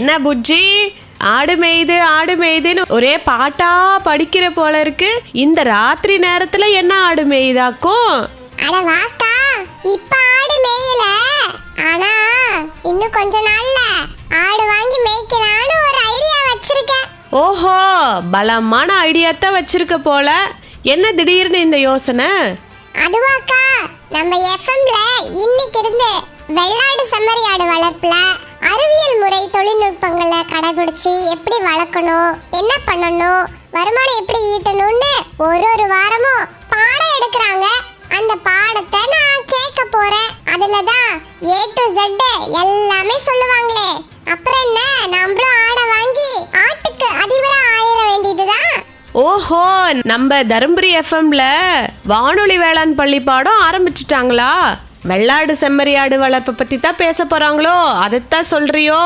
என்ன புஜ்ஜி? ஆடு மேய்து ஆடு மேய்துன்னு ஒரே பாட்டா படிக்கிற போல இருக்கு. இந்த ராத்திரி நேரத்துல என்ன ஆடு மேய்தாக்கும்? அட வாக்கா இப்ப ஆடு மேயல. ஆனா இன்னும் கொஞ்ச நாள்ல ஆடு வாங்கி மேய்க்கலாம்னு ஒரு ஐடியா வச்சிருக்கேன். ஓஹோ பலமான ஐடியாத்தான் வச்சிருக்க போல. என்ன திடீர்னு இந்த யோசனை? அதுவாக்கா நம்ம எஃப்எம்ல இன்னைக்கு இருந்து வெள்ளாடு செம்மறி ஆடு வளர்ப்புல அறிவியல் முறை தொழில்நுட்பங்களை கடைபிடிச்சு எப்படி வளர்க்கணும் என்ன பண்ணணும் வருமானம் எப்படி ஈட்டணும்னு ஒரு ஒரு வாரமும் பாடம் எடுக்கிறாங்க. அந்த பாடத்தை நான் கேட்க போறேன். அதுல தான் ஏ டு ஜெட் எல்லாமே சொல்லுவாங்களே. அப்புறம் என்ன? நம்மளும் ஆடை வாங்கி ஆட்டுக்கு அதிபரா ஆயிர வேண்டியதுதான். ஓஹோ நம்ம தருமபுரி எஃப்எம்ல வானொலி வேளாண் பள்ளி பாடம் ஆரம்பிச்சிட்டாங்களா? வெள்ளாடு செம்மறியாடு வளர்ப்பை பத்தி தான் பேச போறாங்களோ? அதைத்தான் சொல்றியோ?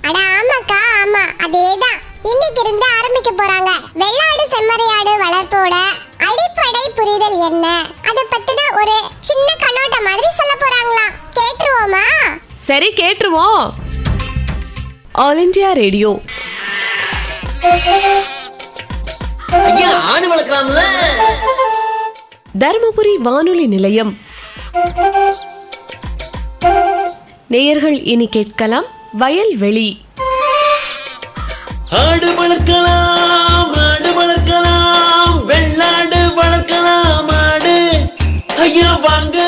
அட ஆமாக்கா ஆமா. அதேதான். இன்னைக்கு இருந்து ஆரம்பிக்க போறாங்க. வெள்ளாடு செம்மறியாடு வளர்ப்போட அடிப்படை புரிதல் என்ன? அத பத்தின ஒரு சின்ன கண்ணோட்டம் மாதிரி சொல்ல போறாங்களாம். கேட்டுருவோமா? சரி கேட்டுருவோம். All India Radio. ஐயா ஆடு வளர்க்கலாம்ல? தருமபுரி வானொலி நிலையம். நேயர்கள் இனி கேட்கலாம் வயல்வெளி. ஆடு வளர்க்கலாம் ஆடு வளர்க்கலாம் வெள்ளாடு வளர்க்கலாம் ஆடு. ஐயா வாங்க.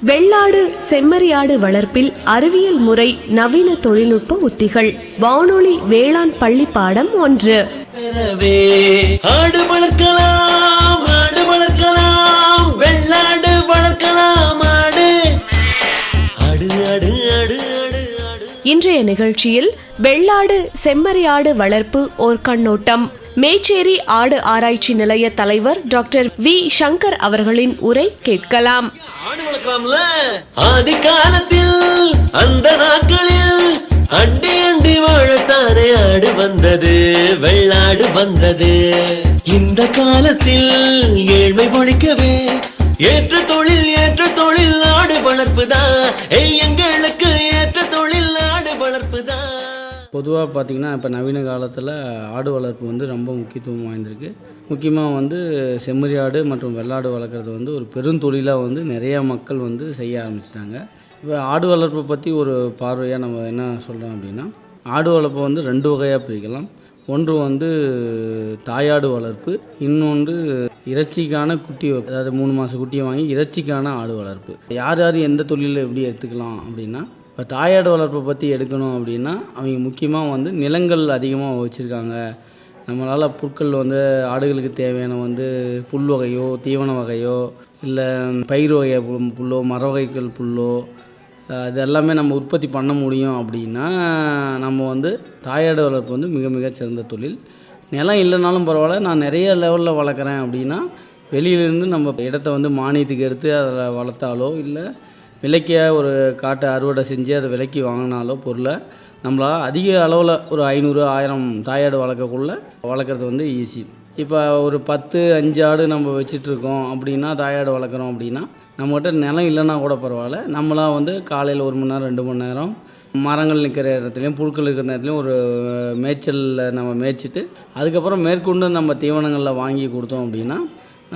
வெள்ளாடு செம்மறியாடு வளர்ப்பில் அறிவியல் முறை நவீன தொழில்நுட்ப உத்திகள். வானொலி வேளாண் பள்ளி பாடம் ஒன்று. ஆடு வளர்க்கலாம் ஆடு வளர்க்கலாம் வெள்ளாடு இன்றைய நிகழ்ச்சியில் வெள்ளாடு செம்மறியாடு வளர்ப்பு ஓர் கண்ணோட்டம். மேச்சேரி ஆடு ஆராய்ச்சி நிலைய தலைவர் டாக்டர் வி. சங்கர் அவர்களின் உரை கேட்கலாம். ஆதி காலத்தில் அந்த நாட்களில் அண்டி அண்டி வாழத்தானே ஆடு வந்தது வெள்ளாடு வந்தது. இந்த காலத்தில் ஏழ்மை ஒழிக்கவே ஏற்ற தொழில் ஏற்ற தொழில் ஆடு வளர்ப்புதான். ஏய் எங்களுக்கு ஏற்ற தொழில் பொதுவாக பார்த்திங்கன்னா இப்போ நவீன காலத்தில் ஆடு வளர்ப்பு வந்து ரொம்ப முக்கியத்துவம் வாய்ந்திருக்கு. முக்கியமாக வந்து செம்மறி ஆடு மற்றும் வெள்ளாடு வளர்க்குறது வந்து ஒரு பெருந்தொழிலாக வந்து நிறையா மக்கள் வந்து செய்ய ஆரம்பிச்சிட்டாங்க. இப்போ ஆடு வளர்ப்பை பற்றி ஒரு பார்வையாக நம்ம என்ன சொல்கிறோம் அப்படின்னா ஆடு வளர்ப்பை வந்து ரெண்டு வகையாக பிரிக்கலாம். ஒன்று வந்து தாயாடு வளர்ப்பு இன்னொன்று இறைச்சிக்கான குட்டி அதாவது மூணு மாத குட்டியை வாங்கி இறைச்சிக்கான ஆடு வளர்ப்பு. யார் யார் எந்த தொழிலில் எப்படி எடுத்துக்கலாம் அப்படின்னா இப்போ தாயாடு வளர்ப்பை பற்றி எடுக்கணும் அப்படின்னா அவங்க முக்கியமாக வந்து நிலங்கள் அதிகமாக வச்சுருக்காங்க. நம்மளால் புற்கள் வந்து ஆடுகளுக்கு தேவையான வந்து புல் வகையோ தீவன வகையோ இல்லை பயிர் வகை புல்லோ மர வகைகள் புல்லோ இது எல்லாமே நம்ம உற்பத்தி பண்ண முடியும் அப்படின்னா நம்ம வந்து தாயாடு வளர்ப்பு வந்து மிக மிக சிறந்த தொழில். நிலம் இல்லைனாலும் பரவாயில்ல நான் நிறைய லெவலில் வளர்க்குறேன் அப்படின்னா வெளியிலேருந்து நம்ம இடத்த வந்து மானியத்துக்கு எடுத்து அதில் வளர்த்தாலோ இல்லை விலைக்கு ஒரு காட்டை அறுவடை செஞ்சு அதை விலைக்கு வாங்கினாலோ பொருளை நம்மளால் அதிக அளவில் ஒரு ஐநூறு ஆயிரம் தாயாடு வளர்க்கக்குள்ள வளர்க்குறது வந்து ஈஸி இப்போ ஒரு பத்து அஞ்சு ஆடு நம்ம வச்சிட்ருக்கோம் அப்படின்னா தாயாடு வளர்க்குறோம் அப்படின்னா நம்மகிட்ட நிலம் இல்லைன்னா கூட பரவாயில்ல. நம்மளாம் வந்து காலையில் ஒரு மணி நேரம் ரெண்டு மணி நேரம் மரங்கள் நிற்கிற இடத்துலையும் புழுக்கள் இருக்கிற நேரத்துலையும் ஒரு மேய்ச்சலில் நம்ம மேய்ச்சிட்டு அதுக்கப்புறம் மேற்கொண்டு நம்ம தீவனங்களில் வாங்கி கொடுத்தோம் அப்படின்னா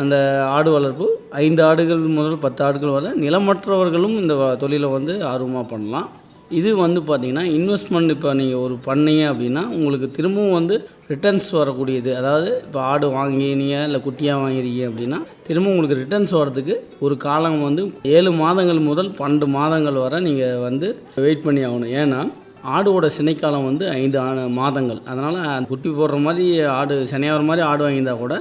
அந்த ஆடு வளர்ப்பு ஐந்து ஆடுகள் முதல் பத்து ஆடுகள் வரை நிலமற்றவர்களும் இந்த தொழிலை வந்து ஆர்வமாக பண்ணலாம். இது வந்து பார்த்திங்கன்னா இன்வெஸ்ட்மெண்ட் இப்போ நீங்கள் ஒரு பண்ணீங்க அப்படின்னா உங்களுக்கு திரும்பவும் வந்து ரிட்டர்ன்ஸ் வரக்கூடியது. அதாவது இப்போ ஆடு வாங்கினீங்க இல்லை குட்டியாக வாங்கிருக்கீங்க அப்படின்னா திரும்ப உங்களுக்கு ரிட்டர்ன்ஸ் வரதுக்கு ஒரு காலம் வந்து ஏழு மாதங்கள் முதல் பன்னெண்டு மாதங்கள் வரை நீங்கள் வந்து வெயிட் பண்ணி ஆகணும். ஏன்னா ஆடோட சினைக்காலம் வந்து ஐந்து மாதங்கள். அதனால் குட்டி போடுற மாதிரி ஆடு சினையாகிற மாதிரி ஆடு வாங்கியிருந்தால் கூட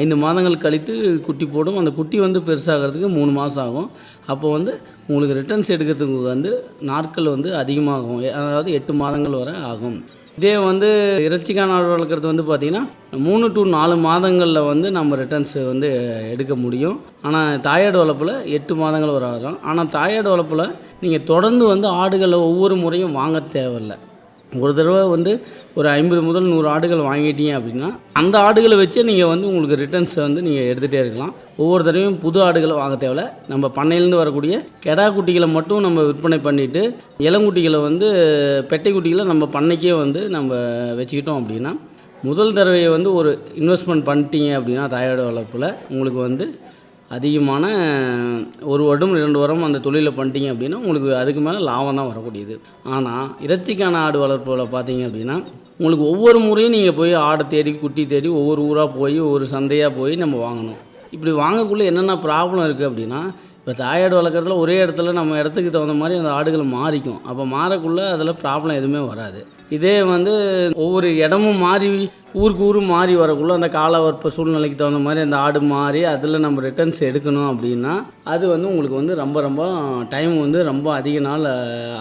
ஐந்து மாதங்கள் கழித்து குட்டி போடும். அந்த குட்டி வந்து பெருசாகிறதுக்கு மூணு மாதம் ஆகும். அப்போ வந்து உங்களுக்கு ரிட்டர்ன்ஸ் எடுக்கிறதுக்கு வந்து நாட்கள் வந்து அதிகமாகும். அதாவது எட்டு மாதங்கள் வரை ஆகும். இதே வந்து இறைச்சிக்கான ஆடு வளர்க்குறது வந்து பார்த்திங்கன்னா மூணு டு நாலு மாதங்களில் வந்து நம்ம ரிட்டர்ன்ஸ் வந்து எடுக்க முடியும். ஆனால் தாயாடு வளர்ப்பில் எட்டு மாதங்கள் வர ஆகும் ஆனால் தாயாடு வளர்ப்பில் நீங்கள் தொடர்ந்து வந்து ஆடுகளை ஒவ்வொரு முறையும் வாங்க தேவையில்லை. ஒரு தடவை வந்து ஒரு ஐம்பது முதல் நூறு ஆடுகள் வாங்கிட்டீங்க அப்படின்னா அந்த ஆடுகளை வச்சு நீங்கள் வந்து உங்களுக்கு ரிட்டர்ன்ஸ் வந்து நீங்கள் எடுத்துகிட்டே இருக்கலாம். ஒவ்வொரு தடவையும் புது ஆடுகளை வாங்க தேவையில்ல. நம்ம பண்ணையிலேருந்து வரக்கூடிய கெடா குட்டிகளை மட்டும் நம்ம விற்பனை பண்ணிவிட்டு இளங்குட்டிகளை வந்து பெட்டை குட்டிகளை நம்ம பண்ணைக்கே வந்து நம்ம வச்சுக்கிட்டோம் அப்படின்னா முதல் தடவையை வந்து ஒரு இன்வெஸ்ட்மெண்ட் பண்ணிட்டீங்க அப்படின்னா தாயோட வளர்ப்பில் உங்களுக்கு வந்து அதிகமான ஒரு வருடம் ரெண்டு வருடம் அந்த தொழிலை பண்ணிட்டீங்க அப்படின்னா உங்களுக்கு அதுக்கு மேலே லாபம் தான் வரக்கூடியது. ஆனால் இறைச்சிக்கான ஆடு வளர்ப்பில் பார்த்தீங்க அப்படின்னா உங்களுக்கு ஒவ்வொரு முறையும் நீங்கள் போய் ஆடை தேடி குட்டி தேடி ஒவ்வொரு ஊராக போய் ஒவ்வொரு சந்தையாக போய் நம்ம வாங்கணும். இப்படி வாங்கக்குள்ளே என்னென்ன ப்ராப்ளம் இருக்குது அப்படின்னா இப்போ தாயாடு வளர்க்குறதுல ஒரே இடத்துல நம்ம இடத்துக்கு தகுந்த மாதிரி அந்த ஆடுகள் மாறிக்கும். அப்போ மாறக்குள்ளே அதில் ப்ராப்ளம் எதுவுமே வராது. இதே வந்து ஒவ்வொரு இடமும் மாறி ஊருக்கு ஊர் மாறி வரக்குள்ள அந்த காலவற்ப சூழ்நிலைக்கு தகுந்த மாதிரி அந்த ஆடு மாறி அதில் நம்ம ரிட்டர்ன்ஸ் எடுக்கணும் அப்படின்னா அது வந்து உங்களுக்கு வந்து ரொம்ப ரொம்ப டைம் வந்து ரொம்ப அதிக நாள்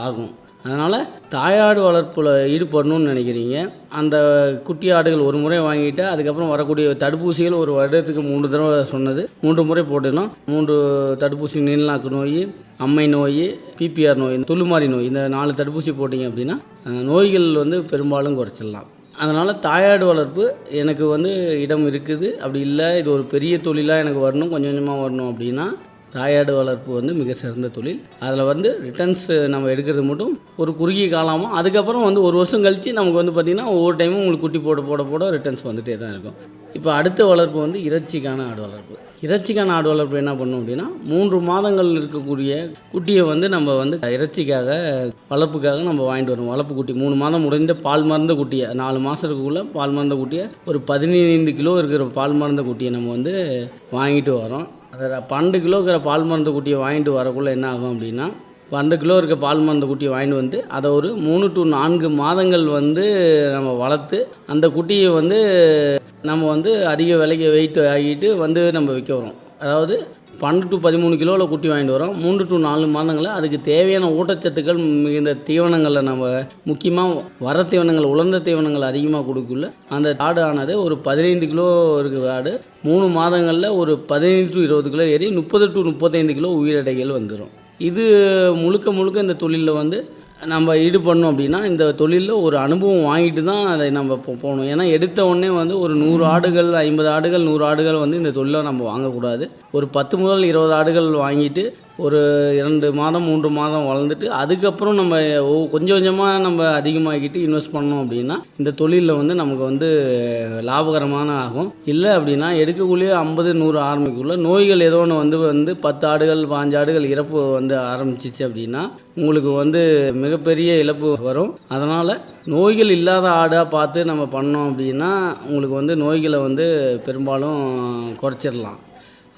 ஆகும். அதனால் தாயாடு வளர்ப்பில் ஈடுபடணும்னு நினைக்கிறீங்க. அந்த குட்டி ஆடுகள் ஒரு முறை வாங்கிட்டு அதுக்கப்புறம் வரக்கூடிய தடுப்பூசிகள் ஒரு வருடத்துக்கு மூன்று தடவை சொன்னது. மூன்று முறை போட்டுடணும் மூன்று தடுப்பூசி நீள்நாக்கு நோய் அம்மை நோய் பிபிஆர் நோய் துளுமாரி நோய் இந்த நாலு தடுப்பூசி போட்டிங்க அப்படின்னா நோய்கள் வந்து பெரும்பாலும் குறைச்சிடலாம். அதனால் தாயாடு வளர்ப்பு எனக்கு வந்து இடம் இருக்குது. அப்படி இல்லை இது ஒரு பெரிய தொழிலாக எனக்கு வரணும் கொஞ்சம் கொஞ்சமாக வரணும் அப்படின்னா தாயாடு வளர்ப்பு வந்து மிக சிறந்த தொழில். அதில் வந்து ரிட்டர்ன்ஸ் நம்ம எடுக்கிறது மட்டும் ஒரு குறுகிய காலமாக அதுக்கப்புறம் வந்து ஒரு வருஷம் கழித்து நமக்கு வந்து பார்த்திங்கன்னா ஒவ்வொரு டைமும் உங்களுக்கு குட்டி போட போட போட ரிட்டர்ன்ஸ் வந்துகிட்டே தான் இருக்கும். இப்போ அடுத்த வளர்ப்பு வந்து இறைச்சிக்கான ஆடு வளர்ப்பு இறைச்சிக்கான ஆடு வளர்ப்பு என்ன பண்ணோம் அப்படின்னா மூன்று மாதங்கள் இருக்கக்கூடிய குட்டியை வந்து நம்ம வந்து இறைச்சிக்காக வளர்ப்புக்காக நம்ம வாங்கிட்டு வரோம் வளர்ப்பு குட்டி மூணு மாதம் முடிந்த பால் மறந்த குட்டியை நாலு மாதத்துக்குள்ளே பால் மறந்த குட்டியை ஒரு பதினைந்து கிலோ இருக்கிற பால் மறந்த குட்டியை நம்ம வந்து வாங்கிட்டு வரோம் அந்த பன்னெண்டு கிலோ இருக்கிற பால் மருந்து குட்டியை வாங்கிட்டு வரக்குள்ளே என்ன ஆகும் அப்படின்னா பன்னெண்டு கிலோ இருக்க பால் மருந்து குட்டியை வாங்கிட்டு வந்து அதை ஒரு மூணு டு நான்கு மாதங்கள் வந்து நம்ம வளர்த்து அந்த குட்டியை வந்து நம்ம வந்து அதிக விலைக்கு வெயிட் ஆகிட்டு வந்து நம்ம விற்க வரோம் அதாவது பன்னெண்டு டு பதிமூணு கிலோவில் குட்டி வாங்கிட்டு வரோம். மூன்று டு நாலு மாதங்களில் அதுக்கு தேவையான ஊட்டச்சத்துக்கள் மிகுந்த தீவனங்களை நம்ம முக்கியமாக வர தீவனங்கள் உலர்ந்த தீவனங்கள் அதிகமாக கொடுக்கல அந்த ஆடு ஆனது ஒரு பதினைந்து கிலோ இருக்க ஆடு. மூணு மாதங்களில் ஒரு பதினைந்து டு இருபது கிலோ ஏறி முப்பது டு முப்பத்தைந்து கிலோ உயிரடைகள் வந்துடும் இது முழுக்க முழுக்க இந்த தொழிலில் வந்து நம்ம ஈடுபடணும் அப்படின்னா இந்த தொழிலில் ஒரு அனுபவம் வாங்கிட்டு தான் அதை நம்ம போ- போகணும். ஏன்னா எடுத்த உடனே வந்து ஒரு நூறு ஆடுகள் ஐம்பது ஆடுகள் நூறு ஆடுகள் வந்து இந்த தொழிலை நம்ம வாங்கக்கூடாது. ஒரு பத்து முதல் இருபது ஆடுகள் வாங்கிட்டு ஒரு இரண்டு மாதம் மூன்று மாதம் வளர்ந்துட்டு அதுக்கப்புறம் நம்ம கொஞ்சம் கொஞ்சமாக நம்ம அதிகமாக்கிட்டு இன்வெஸ்ட் பண்ணோம் அப்படின்னா இந்த தொழிலில் வந்து நமக்கு வந்து லாபகரமான ஆகும். இல்லை அப்படின்னா எடுக்கக்குள்ளேயே ஐம்பது நூறு ஆரம்பிக்குள்ள நோய்கள் ஏதோ ஒன்று வந்து வந்து பத்து ஆடுகள் பாஞ்சு ஆடுகள் இறப்பு வந்து ஆரம்பிச்சிச்சு அப்படின்னா உங்களுக்கு வந்து மிகப்பெரிய இழப்பு வரும். அதனால் நோய்கள் இல்லாத ஆடாக பார்த்து நம்ம பண்ணோம் அப்படின்னா உங்களுக்கு வந்து நோய்களை வந்து பெரும்பாலும் குறைச்சிடலாம்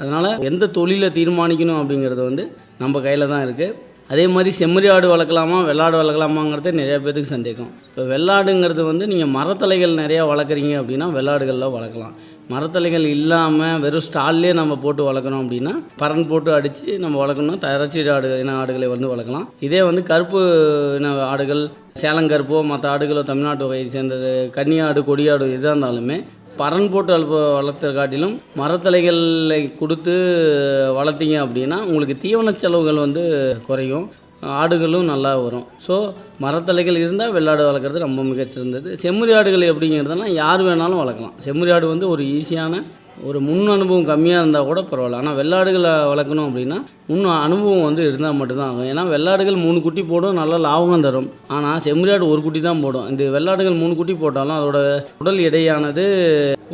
அதனால் எந்த தொழிலை தீர்மானிக்கணும் அப்படிங்கிறது வந்து நம்ம கையில் தான் இருக்குது அதே மாதிரி செம்மறி ஆடு வளர்க்கலாமா வெள்ளாடு வளர்க்கலாமாங்கிறது நிறையா பேத்துக்கு சந்தேகம். இப்போ வெள்ளாடுங்கிறது வந்து நீங்கள் மரத்தலைகள் நிறையா வளர்க்குறீங்க அப்படின்னா வெள்ளாடுகளில் வளர்க்கலாம். மரத்தலைகள் இல்லாமல் வெறும் ஸ்டால்லே நம்ம போட்டு வளர்க்குறோம் அப்படின்னா பரன் போட்டு அடித்து நம்ம வளர்க்கணும் தரச்சி ஆடு இன ஆடுகளை வந்து வளர்க்கலாம். இதே வந்து கருப்பு இன ஆடுகள் சேலங்கருப்போ மற்ற ஆடுகளோ தமிழ்நாட்டு வகையை சேர்ந்தது கன்னியாடு கொடியாடு எதாக இருந்தாலுமே பறன் போட்டு வளர்த்த காட்டிலும் மரத்தலைகளை கொடுத்து வளர்த்தீங்க அப்படின்னா உங்களுக்கு தீவன செலவுகள் வந்து குறையும். ஆடுகளும் நல்லா வரும். ஸோ மரத்தலைகள் இருந்தால் வெள்ளாடு வளர்க்குறது ரொம்ப மிகச்சிறந்தது. செம்மறி ஆடுகள் எப்படிங்கிறதுனா யார் வேணாலும் வளர்க்கலாம். செம்மறி ஆடு வந்து ஒரு ஈஸியான ஒரு முன் அனுபவம் கம்மியாக இருந்தால் கூட பரவாயில்ல. ஆனால் வெள்ளாடுகளை வளர்க்கணும் அப்படின்னா இன்னும் அனுபவம் வந்து இருந்தால் மட்டும்தான் ஆகும். ஏன்னா வெள்ளாடுகள் மூணு குட்டி போடும் நல்லா லாபம் தரும். ஆனால் செம்மறியாடு ஒரு குட்டி தான் போடும். இந்த வெள்ளாடுகள் மூணு குட்டி போட்டாலும் அதோட உடல் எடையானது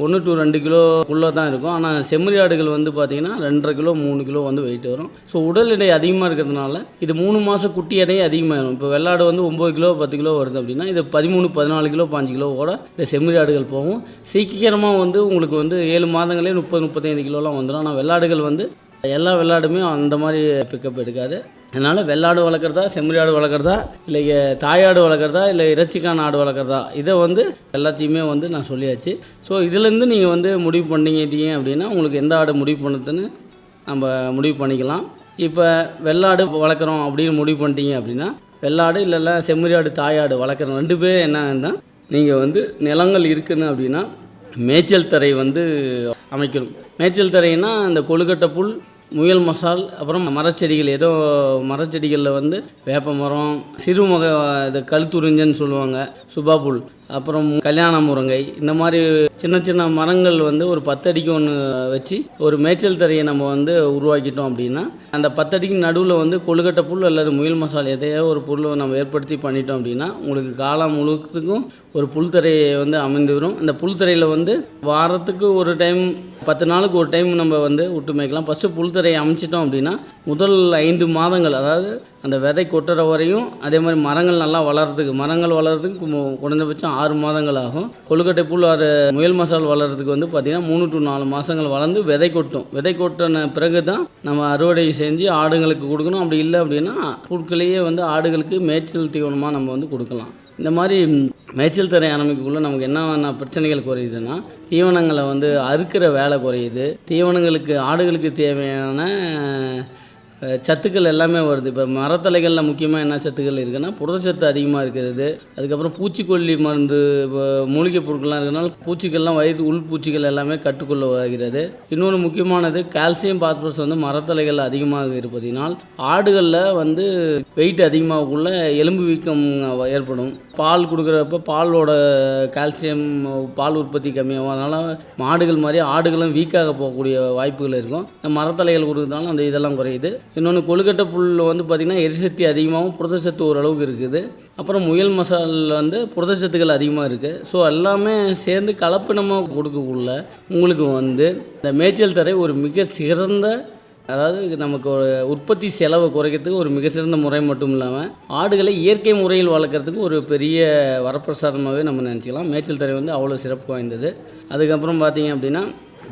ஒன்று டு ரெண்டு கிலோக்குள்ளே தான் இருக்கும். ஆனால் செம்மறியாடுகள் வந்து பார்த்திங்கன்னா ரெண்டரை கிலோ மூணு கிலோ வந்து வெயிட் வரும். ஸோ உடல் எடை அதிகமாக இருக்கிறதுனால இது மூணு மாதம் குட்டி எடை அதிகமாகிடும் இப்போ வெள்ளாடு வந்து ஒம்பது கிலோ பத்து கிலோ வருது அப்படின்னா இது பதிமூணு பதினாலு கிலோ பாஞ்சு கிலோவோட இந்த செம்மறியாடுகள் போகும். சீக்கிரமாக வந்து உங்களுக்கு வந்து ஏழு மாதங்களே முப்பது முப்பத்தைந்து கிலோலாம் வந்துடும் ஆனால் வெள்ளாடுகள் வந்து எல்லா வெள்ளாடுமே அந்த மாதிரி பிக்கப் எடுக்காது. அதனால் வெள்ளாடு வளர்க்குறதா செம்மறியாடு வளர்க்குறதா இல்லை தாயாடு வளர்க்குறதா இல்லை இறைச்சிக்கான ஆடு வளர்க்குறதா இதை வந்து எல்லாத்தையுமே வந்து நான் சொல்லியாச்சு. ஸோ இதுலேருந்து நீங்கள் வந்து முடிவு பண்ணிக்கிட்டீங்க அப்படின்னா உங்களுக்கு எந்த ஆடு முடிவு பண்ணுறதுன்னு நம்ம முடிவு பண்ணிக்கலாம். இப்போ வெள்ளாடு வளர்க்குறோம் அப்படின்னு முடிவு பண்ணிட்டீங்க அப்படின்னா வெள்ளாடு இல்லைல்ல செம்மறி ஆடு தாயாடு வளர்க்குற ரெண்டு பேர் என்னன்னா நீங்கள் வந்து நிலங்கள் இருக்குன்னு அப்படின்னா மேய்ச்சல் தரை வந்து அமைக்கணும். மேய்ச்சல் தரைன்னா அந்த கொழுக்கட்டை புல் முயல் மசால் அப்புறம் மரச்செடிகள். ஏதோ மரச்செடிகளில் வந்து வேப்ப மரம் சிறுமுக இது கழுத்துறிஞ்சன்னு சொல்லுவாங்க சுபாபுல் அப்புறம் கல்யாண முருங்கை. இந்த மாதிரி சின்ன சின்ன மரங்கள் வந்து ஒரு பத்தடிக்கு ஒன்று வச்சு ஒரு மேய்ச்சல் தரையை நம்ம வந்து உருவாக்கிட்டோம் அப்படின்னா அந்த பத்தடிக்கு நடுவில் வந்து கொழுக்கட்டை புல் அல்லது முயல் மசால் எதையோ ஒரு பொருளை நம்ம ஏற்படுத்தி பண்ணிட்டோம் அப்படின்னா உங்களுக்கு காலம் முழுக்கத்துக்கும் ஒரு புல்தரையை வந்து அமைந்து வரும் புல்தரையில் வந்து வாரத்துக்கு ஒரு டைம் பத்து நாளுக்கு ஒரு டைம் நம்ம வந்து விட்டு மேய்க்கலாம். ஃபஸ்ட்டு புல்தரையை அமைச்சிட்டோம் அப்படின்னா முதல் ஐந்து மாதங்கள் அதாவது அந்த விதை கொட்டுற வரையும் அதே மாதிரி மரங்கள் நல்லா வளர்றதுக்கு மரங்கள் வளர்றதுக்கு குறைந்தபட்சம் ஆறு மாதங்கள் ஆகும். கொழுக்கட்டை புல் ஆறு முயல் மசால் வளர்றதுக்கு வந்து பார்த்திங்கன்னா மூணு டு நாலு மாதங்கள் வளர்ந்து விதை கொட்டும். விதை கொட்டின பிறகு தான் நம்ம அறுவடை செஞ்சு ஆடுங்களுக்கு கொடுக்கணும். அப்படி இல்லை அப்படின்னா புட்களையே வந்து ஆடுகளுக்கு மேய்ச்சல் தீவனமாக நம்ம வந்து கொடுக்கலாம். இந்த மாதிரி மேய்ச்சல் தரை ஆரம்பிக்கக்குள்ள நமக்கு என்னென்ன பிரச்சனைகள் குறையுதுன்னா தீவனங்களை வந்து அறுக்கிற வேலை குறையுது. தீவனங்களுக்கு ஆடுகளுக்கு தேவையான சத்துக்கள் எல்லாமே வருது. இப்போ மரத்தலைகளில் முக்கியமாக என்ன சத்துக்கள் இருக்குன்னா புரதச்சத்து அதிகமாக இருக்கிறது. அதுக்கப்புறம் பூச்சிக்கொல்லி மருந்து இப்போ மூலிகை பொருட்கள்லாம் இருக்கிறனால பூச்சிகள்லாம் வயது உள் பூச்சிகள் எல்லாமே கட்டுக்குள்ள வருகிறது இன்னொன்று முக்கியமானது கால்சியம் பாஸ்பரஸ் வந்து மரத்தலைகள் அதிகமாக இருப்பதினால் ஆடுகளில் வந்து வெயிட் அதிகமாகக்குள்ள எலும்பு வீக்கம் ஏற்படும். பால் கொடுக்குறப்ப பாலோட கால்சியம் பால் உற்பத்தி கம்மியாகும். அதனால் மாடுகள் மாதிரி ஆடுகளும் வீக்காக போகக்கூடிய வாய்ப்புகள் இருக்கும். இந்த மரத்தலைகள் கொடுக்குறதுனால அந்த இதெல்லாம் குறையுது. இன்னொன்று கொழுக்கட்டை புல் வந்து பார்த்திங்கன்னா எரிசக்தி அதிகமாகவும் புரதச்சத்து ஓரளவுக்கு இருக்குது. அப்புறம் முயல் மசால் வந்து புரதச்சத்துக்கள் அதிகமாக இருக்குது ஸோ எல்லாமே சேர்ந்து கலப்பினமாக கொடுக்கக்குள்ள உங்களுக்கு வந்து இந்த மேய்ச்சல் தரை ஒரு மிக சிறந்த அதாவது நமக்கு ஒரு உற்பத்தி செலவை குறைக்கிறதுக்கு ஒரு மிக சிறந்த முறை மட்டும் இல்லாமல் ஆடுகளை இயற்கை முறையில் வளர்க்குறதுக்கு ஒரு பெரிய வரப்பிரசாதமாகவே நம்ம நினச்சிக்கலாம். மேய்ச்சல் தரை வந்து அவ்வளோ சிறப்பு வாய்ந்தது. அதுக்கப்புறம் பார்த்தீங்க அப்படின்னா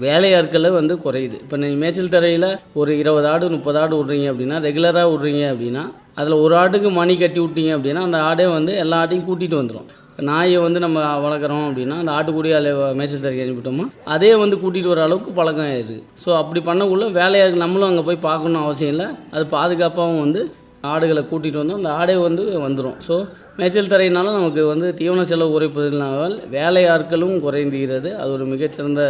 வேலையாட்களை வந்து குறையுது. இப்போ நீங்கள் மேய்ச்சல் தரையில் ஒரு இருபது ஆடு முப்பது ஆடு விட்றீங்க அப்படின்னா ரெகுலராக விட்றீங்க அப்படின்னா அதில் ஒரு ஆட்டுக்கு மணி கட்டி விட்டீங்க அப்படின்னா அந்த ஆடே வந்து எல்லா ஆட்டையும் கூட்டிகிட்டு வந்துடும் நாயை வந்து நம்ம வளர்க்குறோம் அப்படின்னா அந்த ஆட்டுக்குடி அதில் மேய்ச்சல் தரைக்கு அனுப்பிட்டோமா அதே வந்து கூட்டிகிட்டு வர அளவுக்கு பழக்கம் ஆயிடுது. ஸோ அப்படி பண்ணக்குள்ள வேலையாக நம்மளும் அங்கே போய் பார்க்கணும் அவசியம் இல்லை. அது பாதுகாப்பாகவும் வந்து ஆடுகளை கூட்டிகிட்டு வந்தோம் அந்த ஆடே வந்து வந்துடும் ஸோ மேய்ச்சல் தரையினாலும் நமக்கு வந்து தீவன செலவு குறைப்பதினால் வேலையாட்களும் குறைந்துகிறது அது ஒரு மிகச்சிறந்த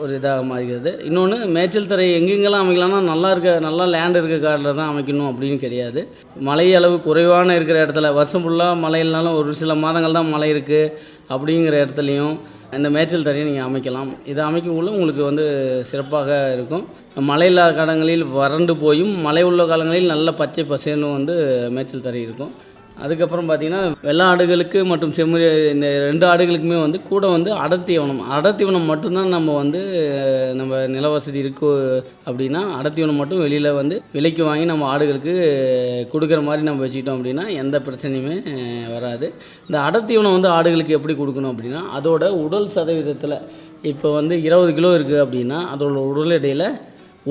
ஒரு இதாக மாறுகிறது இன்னொன்று மேய்ச்சல் தரை எங்கெங்கெல்லாம் அமைக்கலாம்னா நல்லா இருக்க நல்லா லேண்ட் இருக்க காட்டில் தான் அமைக்கணும் அப்படின்னு கிடையாது. மழை அளவு குறைவான இருக்கிற இடத்துல வருஷம் ஃபுல்லாக மழை இல்லைனாலும் ஒரு சில மாதங்கள் தான் மழை இருக்குது அப்படிங்கிற இடத்துலையும் இந்த மேய்ச்சல் தரையை நீங்கள் அமைக்கலாம். இதை அமைக்கக்குள்ள உங்களுக்கு வந்து சிறப்பாக இருக்கும். மழை இல்லாத காலங்களில் வறண்டு போயும் மழை உள்ள காலங்களில் நல்ல பச்சை பசேன்னு வந்து மேய்ச்சல் தரை இருக்கும். அதுக்கப்புறம் பார்த்தீங்கன்னா வெள்ளை ஆடுகளுக்கு மற்றும் செம்மறி இந்த ரெண்டு ஆடுகளுக்குமே வந்து கூட வந்து அடத்தீவனம் அடத்தீவனம் மட்டும்தான் நம்ம வந்து நம்ம நில வசதி இருக்கு அப்படின்னா அடத்தீவனம் மட்டும் வெளியில் வந்து விலைக்கு வாங்கி நம்ம ஆடுகளுக்கு கொடுக்குற மாதிரி நம்ம வச்சுக்கிட்டோம் அப்படின்னா எந்த பிரச்சனையுமே வராது. இந்த அடத்தீவனம் வந்து ஆடுகளுக்கு எப்படி கொடுக்கணும் அப்படின்னா அதோட உடல் சதவீதத்தில் இப்போ வந்து இருபது கிலோ இருக்குது அப்படின்னா அதோட உடல் எடையில்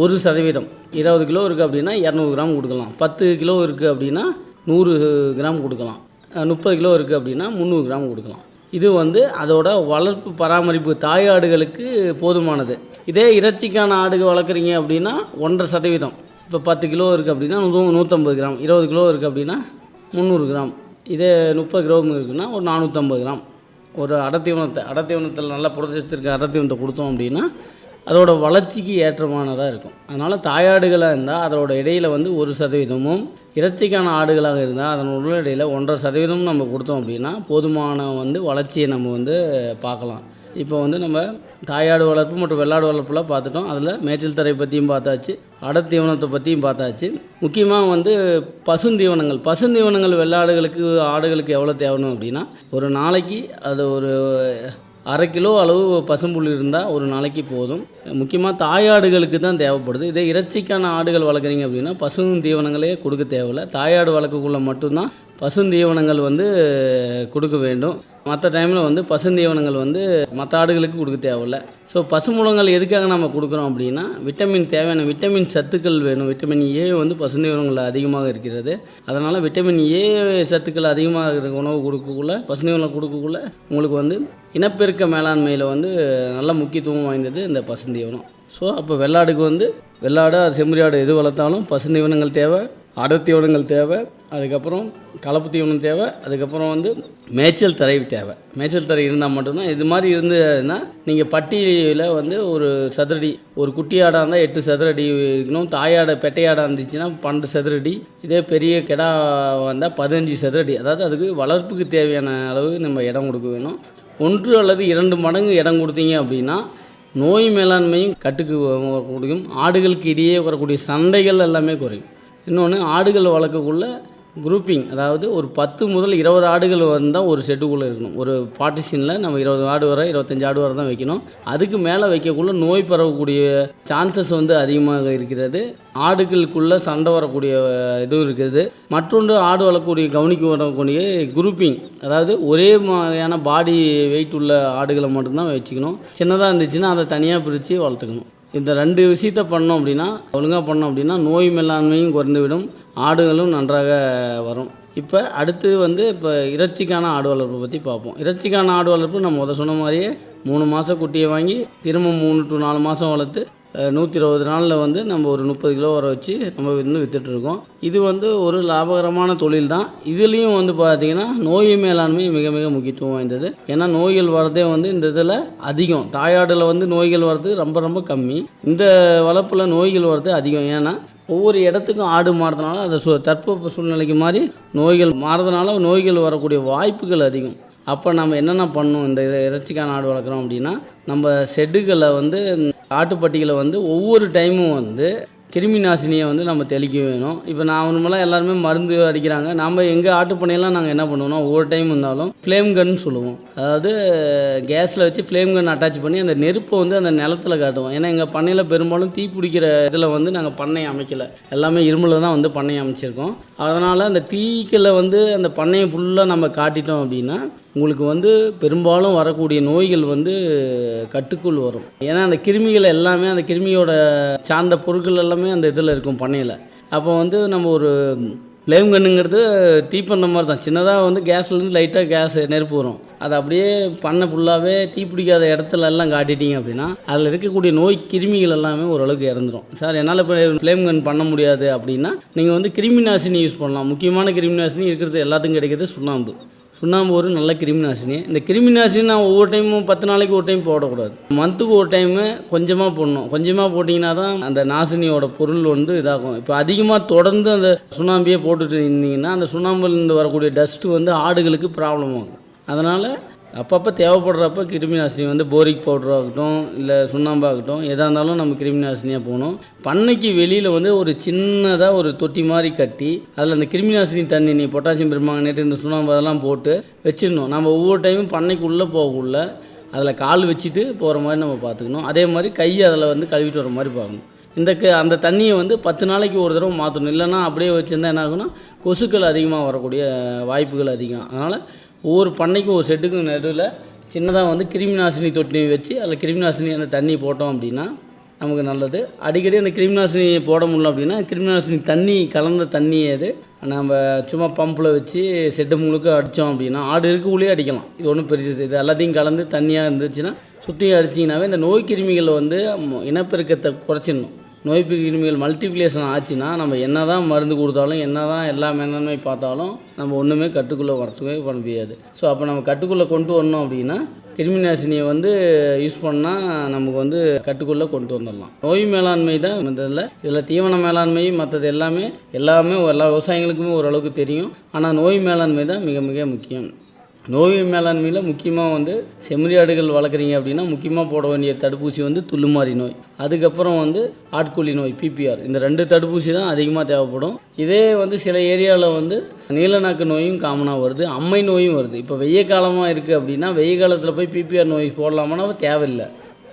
ஒரு சதவீதம். இருபது கிலோ இருக்குது அப்படின்னா இரநூறு கிராம் கொடுக்கலாம். பத்து கிலோ இருக்குது அப்படின்னா நூறு கிராம் கொடுக்கலாம். முப்பது கிலோ இருக்குது அப்படின்னா முந்நூறு கிராம் கொடுக்கலாம். இது வந்து அதோட வளர்ப்பு பராமரிப்பு தாய் ஆடுகளுக்கு போதுமானது. இதே இறைச்சிக்கான ஆடுகள் வளர்க்குறீங்க அப்படின்னா ஒன்றரை சதவீதம். இப்போ பத்து கிலோ இருக்குது அப்படின்னா நூ நூற்றம்பது கிராம். இருபது கிலோ இருக்குது அப்படின்னா முந்நூறு கிராம். இதே முப்பது கிலோ இருக்குன்னா ஒரு நானூற்றம்பது கிராம். ஒரு அடத்தீவனத்தை அடத்தீவனத்தில் நல்லா புரட்சத்திற்கு அடத்தீவனத்தை கொடுத்தோம் அப்படின்னா அதோடய வளர்ச்சிக்கு ஏற்றமானதாக இருக்கும். அதனால் தாயாடுகளாக இருந்தால் அதோட இடையில் வந்து ஒரு சதவீதமும் இறைச்சிக்கான ஆடுகளாக இருந்தால் அதன் உள்ளடையில் ஒன்றரை சதவீதமும் நம்ம கொடுத்தோம் அப்படின்னா போதுமான வந்து வளர்ச்சியை நம்ம வந்து பார்க்கலாம். இப்போ வந்து நம்ம தாயாடு வளர்ப்பு மற்றும் வெள்ளாடு வளர்ப்புலாம் பார்த்துட்டோம். அதில் மேய்ச்சல் தரை பற்றியும் பார்த்தாச்சு. அடத்தீவனத்தை பற்றியும் பார்த்தாச்சு. முக்கியமாக வந்து பசுந்தீவனங்கள் பசுந்தீவனங்கள் வெள்ளாடுகளுக்கு ஆடுகளுக்கு எவ்வளோ தேவணும் அப்படின்னா ஒரு நாளைக்கு அது ஒரு அரை கிலோ அளவு பசும்புல் இருந்தால் ஒரு நாளைக்கு போதும். முக்கியமாக தாயாடுகளுக்கு தான் தேவைப்படுது. இதே இறைச்சிக்கான ஆடுகள் வளர்க்குறீங்க அப்படின்னா பசுவும் தீவனங்களே கொடுக்க தேவையில்ல. தாயாடு வளர்க்கக்குள்ள மட்டும்தான் பசுந்தீவனங்கள் வந்து கொடுக்க வேண்டும். மற்ற டைமில் வந்து பசுந்தீவனங்கள் வந்து மற்ற ஆடுகளுக்கு கொடுக்க தேவையில்ல. ஸோ பசுமூலங்கள் எதுக்காக நம்ம கொடுக்குறோம் அப்படின்னா விட்டமின் தேவையான விட்டமின் சத்துக்கள் வேணும். விட்டமின் ஏ வந்து பசுந்தீவனங்கள் அதிகமாக இருக்கிறது. அதனால் விட்டமின் ஏ சத்துக்கள் அதிகமாக இருக்கிற உணவு கொடுக்கக்குள்ள பசுந்தீவனம் கொடுக்கக்குள்ள உங்களுக்கு வந்து இனப்பெருக்க மேலாண்மையில் வந்து நல்ல முக்கியத்துவம் வாய்ந்தது இந்த பசுந்தீவனம் ஸோ அப்போ வெள்ளாடுக்கு வந்து வெள்ளாடு செம்மறி ஆடு எது வளர்த்தாலும் பசுந்தீவனங்கள் தேவை. அடர் தீவனங்கள் தேவை அதுக்கப்புறம் கலப்பு தீவனம் தேவை அதுக்கப்புறம் வந்து மேய்ச்சல் தரை தேவை. மேய்ச்சல் தரை இருந்தால் மட்டும்தான். இது மாதிரி இருந்ததுன்னா நீங்கள் பட்டியில் வந்து ஒரு சதுரடி ஒரு குட்டி ஆடாக இருந்தால் எட்டு சதுரடி இருக்கணும். தாயாடை பெட்டையாடாக இருந்துச்சுன்னா பன்னெண்டு சதுரடி இதே பெரிய கிடா வந்தால் பதினஞ்சு சதுரடி. அதாவது அதுக்கு வளர்ப்புக்கு தேவையான அளவு நம்ம இடம் கொடுக்க வேணும். ஒன்று அல்லது இரண்டு மடங்கு இடம் கொடுத்தீங்க அப்படின்னா நோய் மேலாண்மையும் கட்டுக்கு வ- ஆடுகளுக்கு இடையே வரக்கூடிய சண்டைகள் எல்லாமே குறையும். இன்னொன்று ஆடுகள் வளர்க்கக்குள்ள குரூப்பிங் அதாவது ஒரு பத்து முதல் இருபது ஆடுகள் வந்தால் ஒரு செட்டுக்குள்ளே இருக்கணும். ஒரு பார்ட்டிஷனில் நம்ம இருபது ஆடு வரை இருபத்தஞ்சி ஆடு வரை தான் வைக்கணும். அதுக்கு மேலே வைக்கக்குள்ள நோய் பரவக்கூடிய சான்சஸ் வந்து அதிகமாக இருக்கிறது. ஆடுகளுக்குள்ளே சண்டை வரக்கூடிய இதுவும் இருக்குது. மற்றொன்று ஆடு வளர்க்கக்கூடிய கவனிக்க வரக்கூடிய குரூப்பிங் அதாவது ஒரே மாதிரியான பாடி வெயிட் உள்ள ஆடுகளை மட்டும்தான் வச்சுக்கணும். சின்னதாக இருந்துச்சுன்னா அதை தனியாக பிரித்து வளர்த்துக்கணும். இந்த ரெண்டு விஷயத்த பண்ணோம் அப்படின்னா ஒழுங்காக பண்ணோம் அப்படின்னா நோய் மேலாண்மையும் குறைந்துவிடும் ஆடுகளும் நன்றாக வரும். இப்போ அடுத்து வந்து இப்போ இறைச்சிக்கான ஆடு வளர்ப்பு பற்றி பார்ப்போம். இறைச்சிக்கான ஆடு வளர்ப்பு நம்ம முத சொன்ன மாதிரியே மூணு மாதம் குட்டியை வாங்கி திரும்ப மூணு டு நாலு மாதம் வளர்த்து நூற்றி இருபது நாளில் வந்து நம்ம ஒரு முப்பது கிலோ வர வச்சு நம்ம இன்னும் விற்றுட்ருக்கோம் இது வந்து ஒரு லாபகரமான தொழில் தான் இதுலேயும் வந்து பார்த்திங்கன்னா நோய் மேலாண்மை மிக மிக முக்கியத்துவம் வாய்ந்தது. ஏன்னா நோய்கள் வரதே வந்து இந்த இதில் அதிகம். தாயாடில் வந்து நோய்கள் வர்றது ரொம்ப ரொம்ப கம்மி. இந்த வளர்ப்பில் நோய்கள் வர்றது அதிகம். ஏன்னா ஒவ்வொரு இடத்துக்கும் ஆடு மாறுறதுனால அந்த சு தட்பவெப்ப சூழ்நிலைக்கு மாதிரி நோய்கள் மாறுறதுனால நோய்கள் வரக்கூடிய வாய்ப்புகள் அதிகம். அப்போ நம்ம என்னென்ன பண்ணணும்? இந்த இறைச்சிக்கான ஆடு வளர்க்குறோம் அப்படின்னா நம்ம செட்டுகளை வந்து ஆட்டுப்பட்டிகளை வந்து ஒவ்வொரு டைமும் வந்து கிருமி நாசினியை வந்து நம்ம தெளிக்க வேணும். இப்போ நான் நம்மளாம் எல்லாருமே மருந்து அடிக்கிறாங்க. நம்ம எங்கள் ஆட்டுப்பண்ணையெல்லாம் நாங்கள் என்ன பண்ணுவோம்னா ஒவ்வொரு டைம் இருந்தாலும் ஃப்ளேம் கன் சொல்லுவோம். அதாவது கேஸில் வச்சு ஃப்ளேம் கன் அட்டாச் பண்ணி அந்த நெருப்பை வந்து அந்த நிலத்துல காட்டுவோம். ஏன்னா எங்கள் பண்ணையில் பெரும்பாலும் தீ பிடிக்கிற இதில் வந்து நாங்கள் பண்ணை அமைக்கல. எல்லாமே இரும்பில் தான் வந்து பண்ணை அமைச்சிருக்கோம். அதனால் அந்த தீக்கில் வந்து அந்த பண்ணையை ஃபுல்லாக நம்ம காட்டிட்டோம் அப்படின்னா உங்களுக்கு வந்து பெரும்பாலும் வரக்கூடிய நோய்கள் வந்து கட்டுக்குள் வரும். ஏன்னா அந்த கிருமிகள் எல்லாமே அந்த கிருமியோட சார்ந்த பொருட்கள் எல்லாமே அந்த இதில் இருக்கும் பண்ணையில். அப்போ வந்து நம்ம ஒரு லேம் கன்னுங்கிறது தீப்பந்த மாதிரி தான். சின்னதாக வந்து கேஸ்லேருந்து லைட்டாக கேஸ் நெருப்பு வரும். அதை அப்படியே பண்ணை ஃபுல்லாகவே தீ பிடிக்காத இடத்துல எல்லாம் காட்டிட்டீங்க அப்படின்னா அதில் இருக்கக்கூடிய நோய் கிருமிகள் எல்லாமே ஓரளவுக்கு இறந்துடும் சார் என்னால் இப்போ ஃப்ளேம் கன் பண்ண முடியாது அப்படின்னா நீங்கள் வந்து கிருமி நாசினி யூஸ் பண்ணலாம். முக்கியமான கிருமி நாசினி இருக்கிறது எல்லாத்துக்கும் கிடைக்கிறது சுண்ணாம்பு. சுண்ணாம்பு ஒரு நல்ல கிருமி நாசினி. இந்த கிருமி நாசினி நான் ஒவ்வொரு டைமும் பத்து நாளைக்கு ஒரு டைம் போடக்கூடாது. மந்த்துக்கு ஒரு டைமு கொஞ்சமாக போடணும். கொஞ்சமாக போட்டிங்கன்னா தான் அந்த நாசினியோட பொருள் வந்து இதாகும். இப்போ அதிகமாக தொடர்ந்து அந்த சுண்ணாம்பியே போட்டுட்டு இருந்தீங்கன்னா அந்த சுண்ணாம்புலேருந்து வரக்கூடிய டஸ்ட்டு வந்து ஆடுகளுக்கு ப்ராப்ளம் ஆகும். அதனால் அப்பப்போ தேவைப்படுறப்ப கிருமி நாசினி வந்து போரிக் பவுடராகட்டும் இல்லை சுண்ணாம்பாகட்டும் எதாக இருந்தாலும் நம்ம கிருமி நாசினியாக போகணும். பண்ணைக்கு வெளியில் வந்து ஒரு சின்னதாக ஒரு தொட்டி மாதிரி கட்டி அதில் அந்த கிருமி நாசினி தண்ணி நீ பொட்டாசியம் பெருமாங்கனேட்டு இந்த சுண்ணாம்பு அதெல்லாம் போட்டு வச்சிடணும். நம்ம ஒவ்வொரு டைமும் பண்ணைக்குள்ளே போகக்குள்ள அதில் கால் வச்சுட்டு போகிற மாதிரி நம்ம பார்த்துக்கணும். அதே மாதிரி கையை அதில் வந்து கழுவிட்டு வர மாதிரி பார்க்கணும். இந்த க அந்த தண்ணியை வந்து பத்து நாளைக்கு ஒரு தடவை மாற்றணும் இல்லைன்னா அப்படியே வச்சுருந்தா என்ன ஆகுனா கொசுக்கள் அதிகமாக வரக்கூடிய வாய்ப்புகள் அதிகம். அதனால் ஒவ்வொரு பண்ணைக்கும் ஒரு செட்டுக்கும் நடுவில் சின்னதாக வந்து கிருமி நாசினி தொட்டி வச்சு அதில் கிருமி நாசினி அந்த தண்ணி போட்டோம் அப்படின்னா நமக்கு நல்லது. அடிக்கடி அந்த கிருமி நாசினி போட முடியல அப்படின்னா கிருமி நாசினி தண்ணி கலந்த தண்ணியை அது. நம்ம சும்மா பம்பில் வச்சு செட்டு முழுக்க அடித்தோம் அப்படின்னா ஆடு இருக்கக்குள்ளேயே அடிக்கலாம். இது ஒன்றும் பெரிய இது எல்லாத்தையும் கலந்து தண்ணியாக இருந்துச்சுன்னா சுற்றி அடிச்சிங்கனாவே இந்த நோய் கிருமிகளை வந்து இனப்பெருக்கத்தை குறைச்சிடணும். நோய் கிருமிகள் மல்டிப்ளிகேஷன் ஆச்சுன்னா நம்ம என்ன தான் மருந்து கொடுத்தாலும் என்ன தான் எல்லா மேலாண்மை பார்த்தாலும் நம்ம ஒன்றுமே கட்டுக்குள்ளே வரத்துக்கே பண்ண முடியாது. ஸோ அப்போ நம்ம கட்டுக்குள்ளே கொண்டு வரணும் அப்படின்னா கிருமி நாசினியை வந்து யூஸ் பண்ணால் நமக்கு வந்து கட்டுக்குள்ளே கொண்டு வந்துடலாம். நோய் மேலாண்மை தான் இதில் இதில் தீவன மேலாண்மை மற்றது எல்லாமே எல்லாமே எல்லா விவசாயிகளுக்குமே ஓரளவுக்கு தெரியும். ஆனால் நோய் மேலாண்மை தான் மிக மிக முக்கியம். நோய் மேலாண்மையில் முக்கியமாக வந்து செம்மறியாடுகள் வளர்க்குறீங்க அப்படின்னா முக்கியமாக போட வேண்டிய தடுப்பூசி வந்து துள்ளுமாறி நோய். அதுக்கப்புறம் வந்து ஆட்கொல்லி நோய் பிபிஆர் இந்த ரெண்டு தடுப்பூசி தான் அதிகமாக தேவைப்படும். இதே வந்து சில ஏரியாவில் வந்து நீலநாக்கு நோயும் காமனாக வருது அம்மை நோயும் வருது. இப்போ வெய்ய காலமாக இருக்குது அப்படின்னா வெய்ய காலத்தில் போய் பிபிஆர் நோய் போடலாமான்னா தேவையில்லை.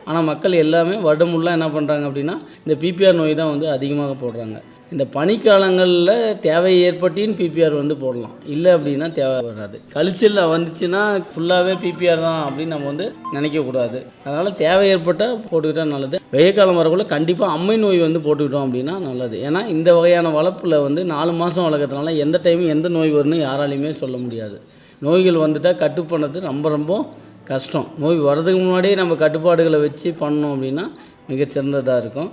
ஆனால் மக்கள் எல்லாமே வருடமுள்ளா என்ன பண்ணுறாங்க அப்படின்னா இந்த பிபிஆர் நோய் தான் வந்து அதிகமாக போடுறாங்க. இந்த பனிக்காலங்களில் தேவை ஏற்பட்டின்னு பிபிஆர் வந்து போடலாம். இல்லை அப்படின்னா தேவை வராது. கழிச்சல் வந்துச்சுன்னா ஃபுல்லாகவே பிபிஆர் தான் அப்படின்னு நம்ம வந்து நினைக்கக்கூடாது அதனால் தேவை ஏற்பட்டால் போட்டுக்கிட்டால் நல்லது. வெய்ய காலம் வரக்குள்ள கண்டிப்பாக அம்மை நோய் வந்து போட்டுக்கிட்டோம் அப்படின்னா நல்லது. ஏன்னா இந்த வகையான வளர்ப்பில் வந்து நாலு மாதம் வளர்க்குறதுனால எந்த டைமும் எந்த நோய் வரும்னு யாராலையுமே சொல்ல முடியாது. நோய்கள் வந்துட்டால் கட்டு பண்ணுறது ரொம்ப ரொம்ப கஷ்டம். நோய் வர்றதுக்கு முன்னாடியே நம்ம கட்டுப்பாடுகளை வச்சு பண்ணோம் அப்படின்னா மிகச்சிறந்ததாக இருக்கும்.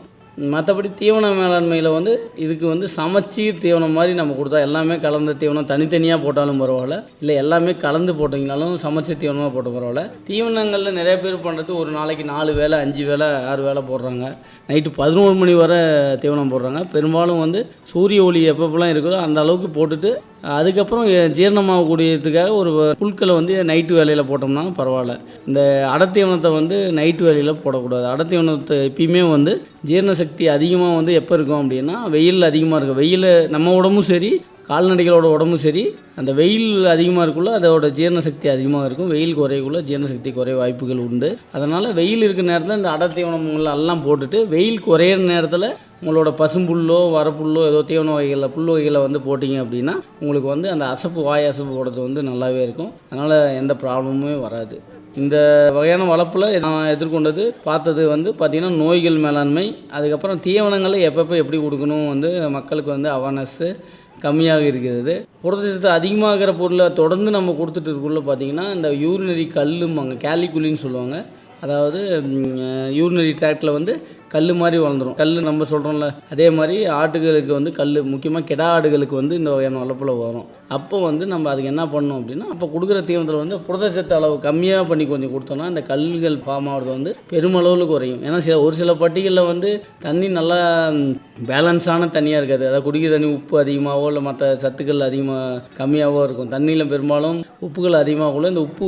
மற்றபடி தீவன மேலாண்மையில் வந்து இதுக்கு வந்து சமச்சீர் தீவனம் மாதிரி நம்ம கொடுத்தா எல்லாமே கலந்த தீவனம் தனித்தனியாக போட்டாலும் பரவாயில்ல. இல்லை எல்லாமே கலந்து போட்டிங்கனாலும் சமச்சீர் தீவனமாக போட்ட பரவாயில்ல. தீவனங்களில் நிறைய பேர் பண்ணுறது ஒரு நாளைக்கு நாலு வேளை அஞ்சு வேளை ஆறு வேளை போடுறாங்க. நைட்டு பதினோரு மணி வரை தீவனம் போடுறாங்க. பெரும்பாலும் வந்து சூரிய ஒளி எப்பப்பெல்லாம் இருக்குதோ அந்த அளவுக்கு போட்டுட்டு அதுக்கப்புறம் ஜீரணமாகக்கூடியதுக்காக ஒரு புல்களை வந்து நைட்டு வேலையில் போட்டோம்னா பரவாயில்ல. இந்த அடத்தீவனத்தை வந்து நைட்டு வேலையில் போடக்கூடாது. அடத்தீவனத்தை எப்பயுமே வந்து ஜீரண சக்தி அதிகமாக வந்து எப்போ இருக்கும் அப்படின்னா வெயில் அதிகமாக இருக்கும். வெயில் நம்ம உடம்பும் சரி கால்நடைகளோட உடம்பும் சரி அந்த வெயில் அதிகமாக இருக்குள்ள அதோட ஜீரண சக்தி அதிகமாக இருக்கும். வெயில் குறையக்குள்ள ஜீரண சக்தி குறைய வாய்ப்புகள் உண்டு. அதனால் வெயில் இருக்கிற நேரத்தில் இந்த அடத்தீவனங்கள் எல்லாம் போட்டுட்டு வெயில் குறையிற நேரத்தில் உங்களோட பசும்புல்லோ வரப்புல்லோ ஏதோ தீவன வகைகளில் புல் வகைகளை வந்து போட்டிங்க அப்படின்னா உங்களுக்கு வந்து அந்த அசப்பு வாய் அசப்பு போடுறது வந்து நல்லாவே இருக்கும். அதனால் எந்த ப்ராப்ளமுமே வராது. இந்த வகையான வளர்ப்பில் நான் எதிர்கொண்டது பார்த்தது வந்து பார்த்திங்கன்னா நோய்கள் மேலாண்மை அதுக்கப்புறம் தீவனங்களை எப்பப்போ எப்படி கொடுக்கணும் வந்து மக்களுக்கு வந்து அவேர்னஸ்ஸு கம்மியாக இருக்கிறது. புரதச்சத்து அதிகமாகிற பொருளை தொடர்ந்து நம்ம கொடுத்துட்டு இருக்குள்ள பார்த்திங்கன்னா இந்த யூரினரி கல்லும்பாங்க கேலிக்குலின்னு சொல்லுவாங்க. அதாவது யூரினரி ட்ராக்டில் வந்து கல் மாதிரி வளர்ந்துடும் கல் நம்ம சொல்கிறோம்ல அதே மாதிரி ஆட்டுகளுக்கு வந்து கல் முக்கியமாக கெடா ஆடுகளுக்கு வந்து இந்த வகையான வளர்ப்பில் வரும். அப்போ வந்து நம்ம அதுக்கு என்ன பண்ணணும் அப்படின்னா அப்போ கொடுக்குற தீவனத்தில் வந்து புரதச்சத்து அளவு கம்மியாக பண்ணி கொஞ்சம் கொடுத்தோம்னா அந்த கல்கள் ஃபார்ம் ஆகிறது வந்து பெருமளவில் குறையும். ஏன்னா சில ஒரு சில பட்டிகளில் வந்து தண்ணி நல்லா பேலன்ஸான தண்ணியாக இருக்காது. அதாவது குடிக்கிற தண்ணி உப்பு அதிகமாகவோ இல்லை மற்ற சத்துக்கள் அதிகமாக கம்மியாகவோ இருக்கும். தண்ணியில் பெரும்பாலும் உப்புகள் அதிகமாக இந்த உப்பு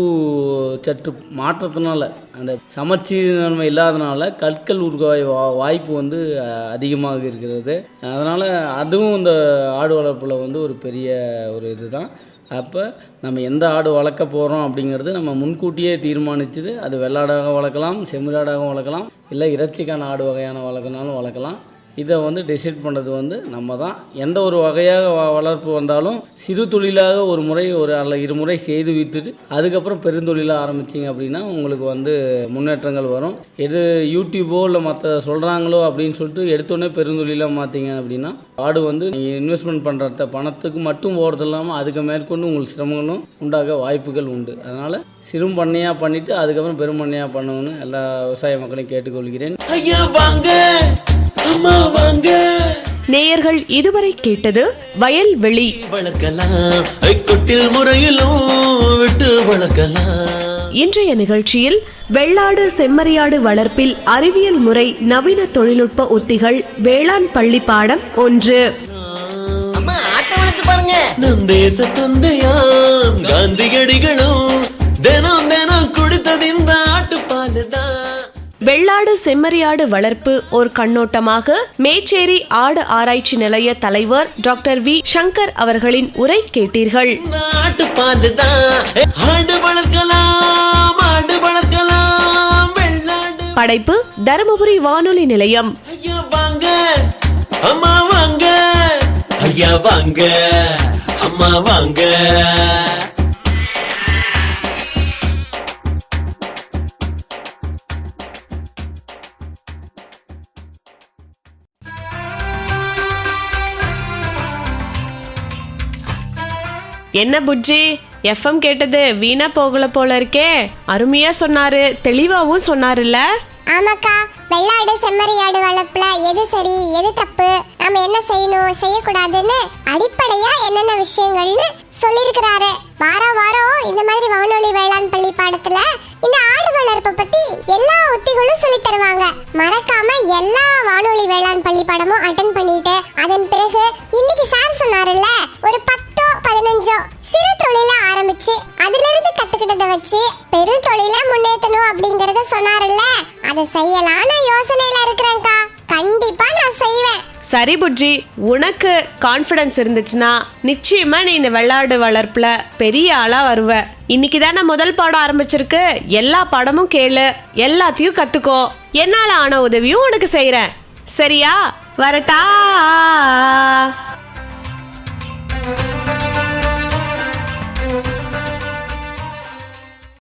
சற்று மாற்றத்தினால அந்த சமச்சீர்மை இல்லாதனால கற்கள் உருவாய் வா- வாய்ப்பு வந்து அதிகமாக இருக்கிறது. அதனால் அதுவும் இந்த ஆடு வளர்ப்பில் வந்து ஒரு பெரிய ஒரு இதுதான். அப்போ நம்ம எந்த ஆடு வளர்க்க போகிறோம் அப்படிங்கிறது நம்ம முன்கூட்டியே தீர்மானிச்சுது அது வெள்ளாடாக வளர்க்கலாம் செம்மறியாடாகவும் வளர்க்கலாம் இல்லை இறைச்சிக்கான ஆடு வகையான வளர்க்கனாலும் வளர்க்கலாம். இதை வந்து டிசைட் பண்ணுறது வந்து நம்ம தான் எந்த ஒரு வகையாக வ- வளர்ப்பு வந்தாலும் சிறு தொழிலாக ஒரு முறை ஒரு அல்ல இருமுறை செய்து விட்டுட்டு அதுக்கப்புறம் பெருந்தொழிலாக ஆரம்பிச்சிங்க அப்படின்னா உங்களுக்கு வந்து முன்னேற்றங்கள் வரும். எது யூடியூபோ இல்லை மற்ற சொல்கிறாங்களோ அப்படின்னு சொல்லிட்டு எடுத்தோடனே பெருந்தொழிலாக மாற்றிங்க அப்படின்னா ஆடு வந்து நீங்கள் இன்வெஸ்ட்மெண்ட் பண்ணுற பணத்துக்கு மட்டும் போகிறது இல்லாமல் அதுக்கு மேற்கொண்டு உங்களுக்கு சிரமங்களும் உண்டாக வாய்ப்புகள் உண்டு. அதனால் சிறு பண்ணையாக பண்ணிவிட்டு அதுக்கப்புறம் பெரும் பண்ணையாக பண்ணணும்னு எல்லா விவசாய மக்களையும் கேட்டுக்கொள்கிறேன். ஐயா வாங்க. அம்மா வாங்க. நேயர்கள் இதுவரை கேட்டது வயல்வெளி. வளர்க்கலாம். ஐ, கொட்டில் முறையிலும் விட்டு வளர்க்கலாம். இன்றைய நிகழ்ச்சியில் வெள்ளாடு செம்மறியாடு வளர்ப்பில் அறிவியல் முறை நவீன தொழில்நுட்ப உத்திகள் வேளாண் பள்ளி பாடம் ஒன்று. நம் தேச தந்தையாம் காந்தியடிகளும் தினம் தினம் குடித்தது இந்த ஆட்டுப்பாலு தான். வெள்ளாடு செம்மறியாடு வளர்ப்பு ஒரு கண்ணோட்டமாக மேச்சேரி ஆடு ஆராய்ச்சி நிலைய தலைவர் டாக்டர் வி. சங்கர் அவர்களின் உரை கேட்டீர்கள். படைப்பு தருமபுரி வானொலி நிலையம். ஐயா வாங்க அம்மா வாங்க. என்ன புஜ்ஜி? எஃப்எம் கேட்டது வீணா போகல போல இருக்கே. அருமையா சொன்னாரு. தெளிவாவும் சொன்னாருல்ல? ஆமாக்கா. வெள்ளாடு செம்மறியாடு வளர்ப்புல எது சரி எது தப்பு? நாம என்ன செய்யணும் செய்யக்கூடாதுன்னு அடிப்படையா என்னென்ன விஷயங்கள்னு சொல்லியிருக்கிறாரு. வாரம் வாரம் இந்த மாதிரி வானொலி வேளாண் பள்ளி பாடத்துல இந்த ஆடு வளர்ப்பை பத்தி எல்லா உத்திகளும் சொல்லி தருவாங்க. மறக்காம எல்லா வானொலி வேளாண் பள்ளி பாடமும் அட்டன் பண்ணிட்டு அதன் பிறகு இன்னைக்கு வச்சு பெரு தொழில முன்னேற்றணும் அப்படிங்கறத சொன்னாருல்ல. அதை செய்யலாம்னு யோசனையில இருக்கிறேன்க்கா. கண்டிப்பா நான் செய்வேன். சரி புஜ்ஜி உனக்கு கான்ஃபிடன்ஸ் இருந்துச்சுன்னா நிச்சயமா நீ இந்த வெள்ளாடு வளர்ப்புல பெரிய ஆளா வருவ. இன்னைக்கு தானே முதல் பாடம் ஆரம்பிச்சிருக்கு. எல்லா பாடமும் கேளு. எல்லாத்தையும் கத்துக்கோ. என்னால ஆன உதவியும் உனக்கு செய்யறேன் சரியா? வரட்டா?